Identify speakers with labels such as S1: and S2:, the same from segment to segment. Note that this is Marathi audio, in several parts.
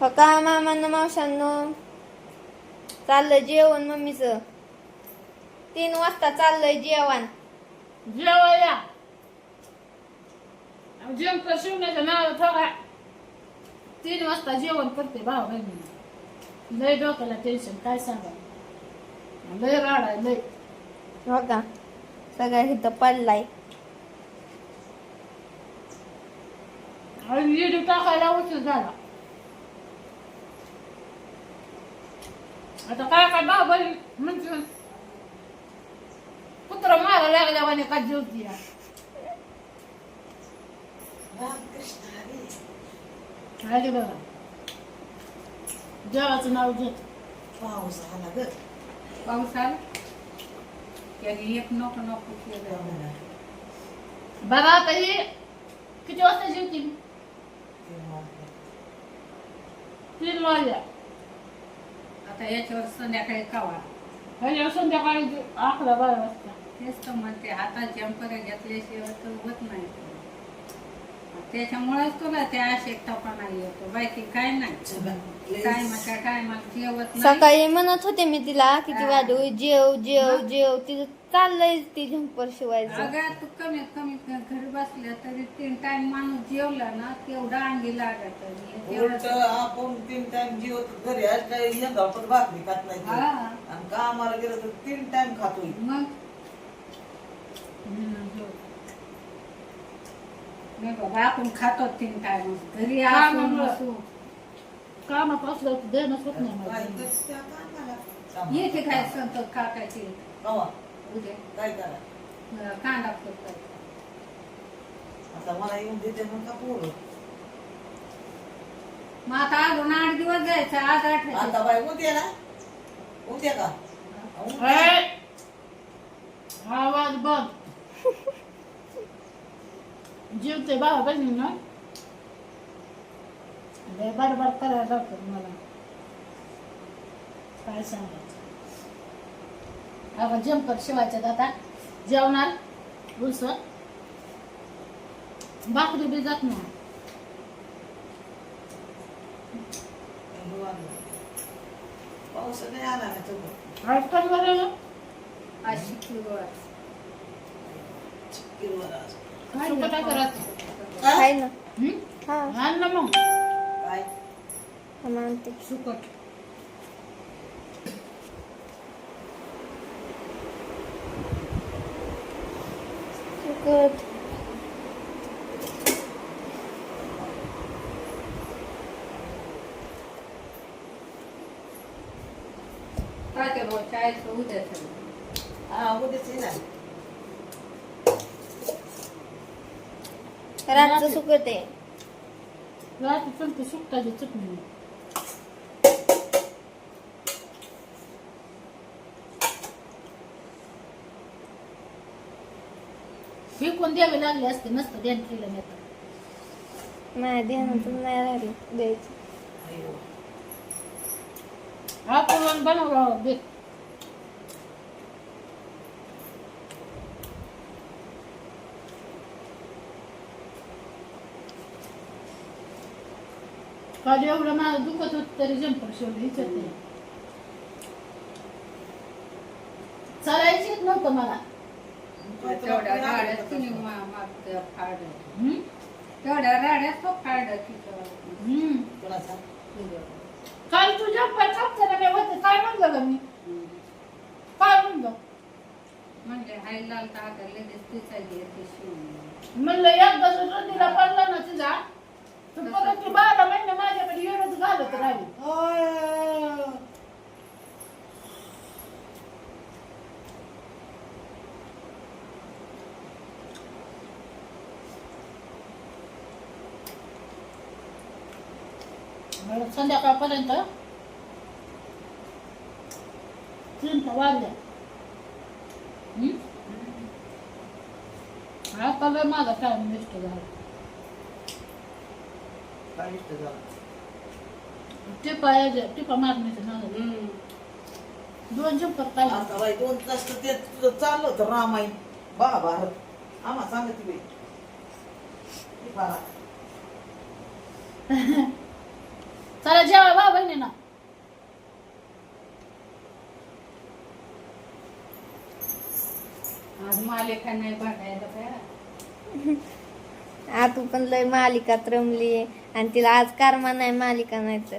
S1: हो का मामांना मावशांनो चाललंय जेवण मम्मीचं. तीन वाजता चाललंय जेवण.
S2: जेवायला. जेवण शिवण्याचं नाव ठेवा. तीन वाजता जेवण करते भाऊ बहिणी. लय डोक्याला टेन्शन काय सांगा लय राड आहे लय.
S1: हो का? सगळ्या इथं पडलाय.
S2: आणि टाकायला उशीर झाला. आता काय काय भाऊ बहीण म्हणजे कुत्र मारा लागल्यावाने का जेवती या आली बघा देवाचं नाव घेत
S3: पाऊस आला ग
S4: पाऊस आला त्याने एक नको नको केलं
S2: बघा आता ही किती वाजता जेवती तीन वाजल्या
S4: आता याच्यावर संध्याकाळी कावा
S2: ह्याच्या संध्याकाळी अकरा बारा वाजता.
S4: तेच तर म्हणते हातात जंपर घेतल्याशिवाय तर होत नाही. त्याच्यामुळेच तुला ते अशक्तपणा येतो. बाकी काय नाही. काय मग काय मग जेवत नाही.
S1: सकाळी म्हणत होते मी तिला किती. वाजू जेव जेव जेव तिचं चाललंय ती झंपर शिवायचं
S4: अगं तू कमीत कमी घरी बसल्या तरी तीन टाइम माणूस जेवला ना तेवढा अंगी लागत
S3: उलट आपण तीन टाइम जेवत घरी आज काय धावपत भाकरी खात नाही
S4: हा.
S3: आणि कामाला गेलं तर तीन टाइम खातोय
S4: मग नाही बाबा आपण खातो तीन टाइम घरी
S2: हा,
S4: असू. नसू
S2: कामात असलं तर देणंच होत नाही
S3: काय. तर त्या कामाला. कामाला.
S4: येते काय संत काकाची
S3: कवा?
S4: उद्या.
S3: काय करा?
S4: अं, कांदा फुलतात
S3: आता मला येऊन देते मग का पोरं?
S4: मग आता अजून आठ दिवस जायचं आज आठ
S3: आता बाय उद्या ना? उद्या का? उद्या.
S2: ए! आवाज बंद जेवते बाबा बहिणी ना? लय बडबड करायला लागतं मला. काय सांगायचं आपण जंपर शिवायचं आता जेवणार. उलस. भाकरी बी जात नाही.
S3: पाऊस नाही आला ना तो.
S2: आज काय बरं
S4: आज शुक्रवार.
S3: चिक्कीवर आज.
S2: सुकं काय करायचं?
S1: आहे ना.
S2: हं?
S1: हा.
S2: मग.
S3: काय?
S2: सुकट.
S1: सुकट
S4: काय ते रोज चाळीस उद्या
S3: हा उद्याच येणार
S1: रातचं सुकट आहे
S2: रात्री चलते सुकटाची चटणी फेकून द्यावे लागले असते नसतं ध्यान केलं नाही तर.
S1: माझ्या ध्यानातून नाही राहिलं द्यायचं.
S2: आपण बनवलं बेत काल एवढं माझं दुखत होत तरी जंपर शिवलं हिचत नाही चालायची येत नव्हतं मला.
S4: तेवढ्या राड्यात तिने फाड? तेवढ्या राड्यात तो फाड तिथं.
S3: कोणाचा?
S2: काल तू जंपर टाकताना मी होते काय म्हणलं ग मी? काय म्हणलं?
S4: म्हणजे हाय लाल तागा लगेच तिचा घेते शिवून.
S2: म्हणलं एकदा जर रंदीला पडला ना तुझा तर परत ती बारा महिने माझ्याकडे येणच घालत राहील
S3: अय.
S2: मला संध्याकाळपर्यंत तीन तर वाजल्या हम्म? आता लय माझा टाइम वेस्ट झाला.
S3: काय इष्ट झालं?
S2: टिपा टिपा मारण्याचं दोन जंपर पाहिजे.
S3: आता बाई दोन तास तर ते तुझं चाललं होतं रामायण. महाभारत आम्हा सांगते बाई. हे.
S2: चला जेवा वा बहिणी ना आज
S4: मालिका नाही बघायला काय
S1: तू पण लय मालिकात रमली आणि तिला आज कारमा नाही मालिका नाही तर.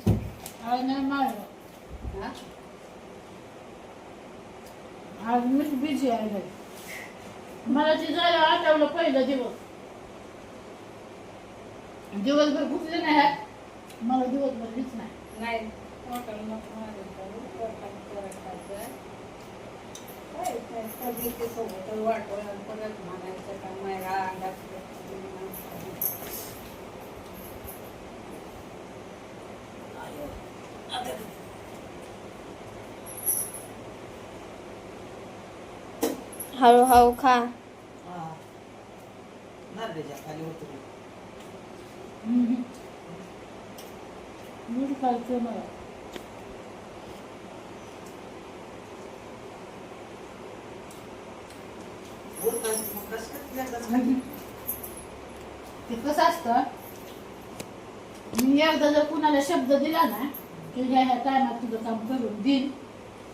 S2: मला ते झालं आठवलं पहिलं दिवस. दिवसभर कुठले नाही मला दिवसभर हीच नाही.
S4: नाही हॉटेल नको मारायचं, हॉटेल करायचं. काय काय कधी ते सोबत वाटलं परत म्हणायचं का
S1: हळूहळू खा.
S3: हा. खाली उतरू.
S2: खायचं मला ते कसं असतं? मी एकदा जर कुणाला शब्द दिला ना की ह्या ह्या टायमात तुझं काम करून देईन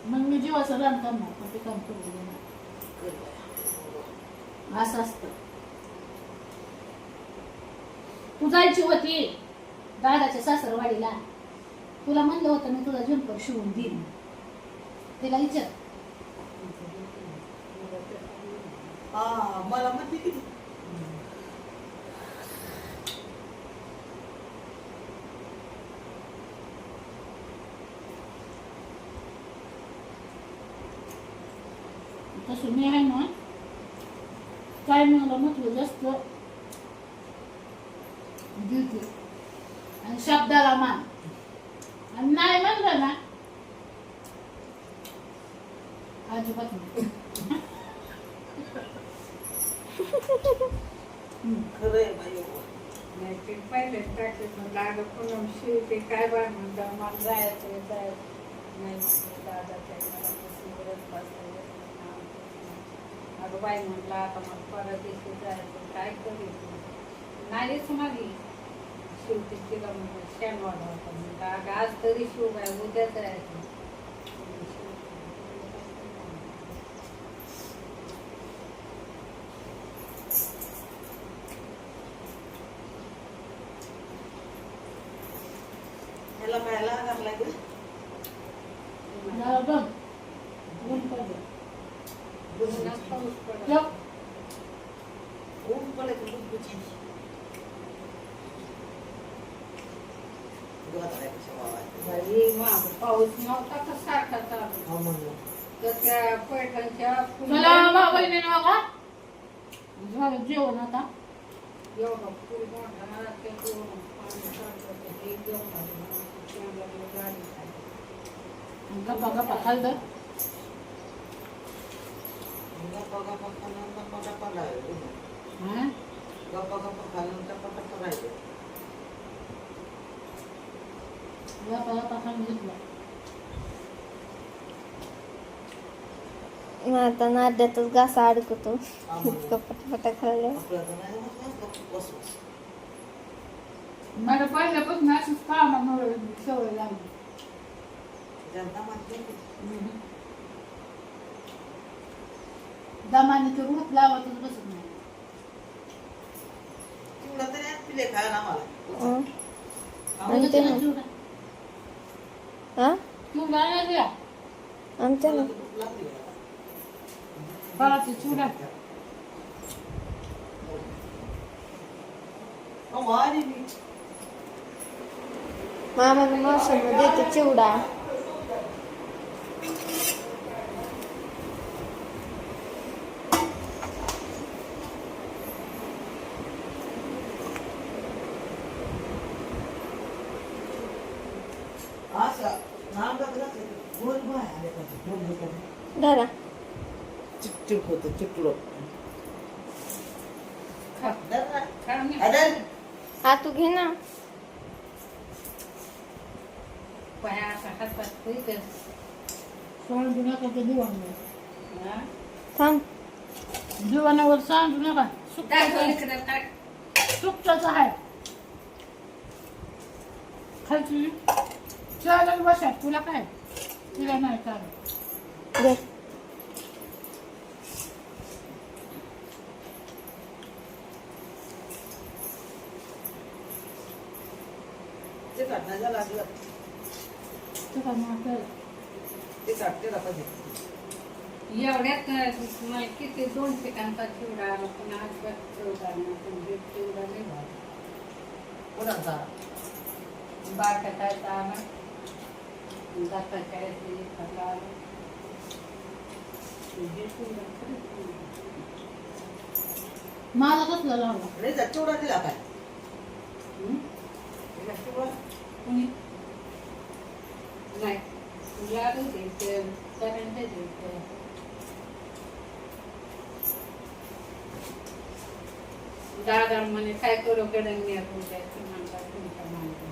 S2: मग मी जीवाचं रान ना पण ते काम करून देणार असं असतं. तू जायची होती दादाच्या सासरवाडीला. तुला म्हणलं होतं मी तुला झुंपर शिवून देईन तिला विचार
S3: हा मला म्हणते किती
S2: तसं मी आहे ना काय मला म्हटलं जास्त देते आणि शब्दाला मान आणि नाही म्हणलं ना अजिबात नाही.
S3: खरं आहे बाई. हो.
S4: नाही ते पहिले टाकले म्हणलं अगं पूनम शिवते काय बाय म्हणलं मला जायचं जायचं नाही म्हटलं दादा काय मला बसून गरज बसते अगं बाई म्हटलं आता मग परत दिवशी जायचं काय करीत नाहीच मागे शिवते तिला आज तरी शिव बाय उद्या जायचं
S3: ह्याला लागणार लागेल
S2: ऊन
S3: पडायचं बुजबुजी गवत आहे कशा वावायचं.
S4: बाई, मग पाऊस नव्हता का सारखा चालू
S3: हा म्हणलं.
S4: तर त्या पैठणच्या
S2: झालं जेवण आता
S4: एवढं फुल मोठा ते दोन पाणी सारखं ते हे घेऊन आले. शेंगाला गाडी खाली.
S2: गप्पा गप्पा खाल्लं
S3: गप्पा गप्पा खाल्लं, गप्पा गप्पा.
S2: हा?
S3: गप्पा गप्पा खाल्लं, गप्पा गप्पा राहिलं.
S2: गप्पा गप्पा खाल्लं घेतलं
S1: मग आता नाद्यातच घासा अडकतो. इतकं पटापटा खाल्लं.
S2: मला पहिल्यापासून अशीच कामामुळे सवय लागली. दमाने तर रूप लावतच बसत नाही
S3: चिवडा तरी आण पिले खायला आम्हाला. आम्हाला
S1: आणि ते
S2: चिवडा-
S1: ना.
S2: चिवडा.
S1: हा. आमच्या ना
S3: आली मी.
S1: मामा मोसम देते चिवडा
S3: असं नांगात घातलं की गोल बाय आले पाहिजे. गोल होतं.
S1: धरा
S3: चिकचिक होतं, चिकटुलं.
S4: खा.
S1: हा तू घे ना
S4: पाया असा हातात
S2: ते दिवाणवर
S4: हा?
S2: दिवाणावर सांडू नका
S4: काय
S2: सुकटाचं
S4: इकडं
S2: आहे खालची चालेल बसा तुला काय तिला नाही चालेल
S1: घे
S3: ते काढण्याच्या लागलं. ते
S4: एवढ्यात मला किती दोन ठिकाणचा चिवडा आला पण आज चिवडा चिवडा नाही
S3: कोणाचा?
S4: आला. दाताच्या आला. हे.
S2: मला कसला लावला?
S3: चिवडा दिला काय?
S4: हं? कोणी? नाही. लाडू द्यायचे करंट द्यायचे दादा म्हणे काय करू कडे मी आपण द्यायचं म्हणला तुमच्या मागे.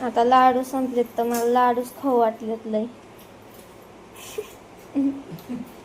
S1: आता लाडू संपलेत तर मला लाडूच खाऊ वाटलेत लय